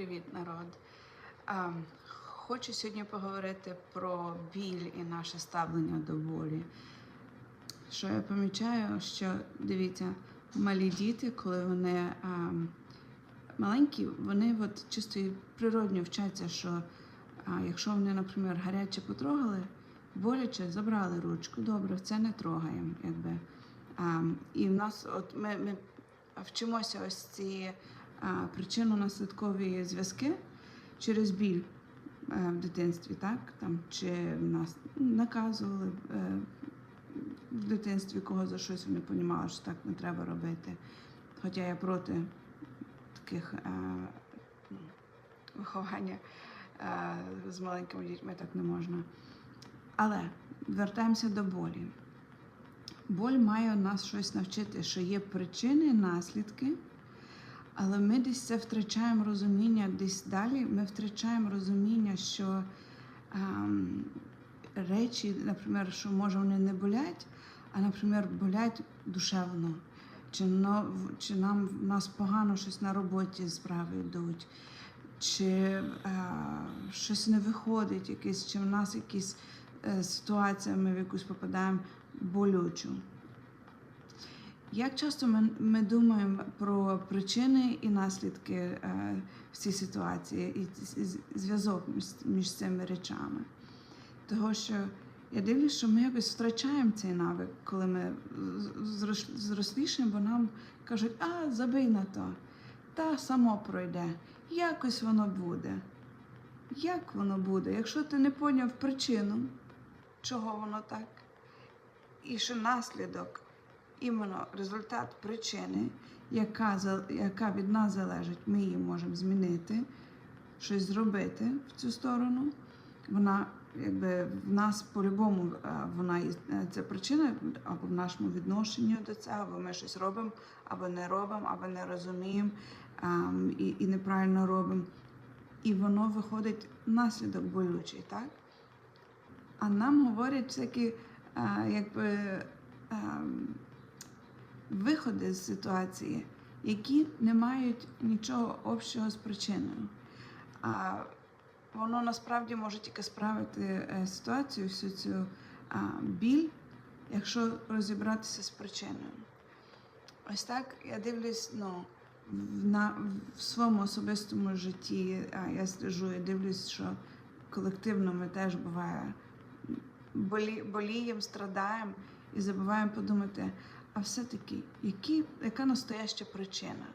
Привіт, народ. Хочу сьогодні поговорити про біль і наше ставлення до болі. Що я помічаю, що дивіться, малі діти, коли вони а, маленькі, вони от чисто і природньо вчаться, що якщо вони, наприклад, гаряче потрогали, боляче забрали ручку, добре, це не трогаємо. Якби. А, і в нас, от ми, ми вчимося ось ці причинно-наслідкові зв'язки через біль е, в дитинстві, так? Там, чи нас наказували е, в дитинстві кого за щось вони понімали, що так не треба робити. Хоча я проти таких е, виховання з маленькими дітьми так не можна. Але вертаємося до болі. Боль має нас щось навчити, що є причини наслідки, але ми десь це втрачаємо розуміння, десь далі ми втрачаємо розуміння, що ем, речі, наприклад, що може вони не болять, а, наприклад, болять душевно. Чи, но, чи нам в нас погано щось на роботі справи йдуть, чи е, щось не виходить, якесь, чи в нас якісь е, ситуація, ми в якусь попадаємо болючу. Як часто ми, ми думаємо про причини і наслідки е, в цій ситуації і зв'язок між, між цими речами? Того, що я дивлюсь, що ми якось втрачаємо цей навик, коли ми зрослішаємо, бо нам кажуть, а забий на то, та само пройде, якось воно буде. Як воно буде? Якщо ти не поняв причину, чого воно так, і що наслідок, іменно результат причини, яка, яка від нас залежить, ми її можемо змінити, щось зробити в цю сторону. Вона якби в нас по-любому е, вона е, причина або в нашому відношенні до цього, або ми щось робимо, або не робимо, або не розуміємо ем, і, і неправильно робимо. І воно виходить наслідок болючий, так? А нам говорять всякі а, якби, ем, виходи з ситуації, які не мають нічого общого з причиною. А воно насправді може тільки справити е, ситуацію, всю цю а, біль, якщо розібратися з причиною. Ось так я дивлюсь, ну, на, в своєму особистому житті а, я слежу і дивлюсь, що колективно ми теж буває болі, боліємо, страдаємо і забуваємо подумати, а все-таки, яка настояща причина?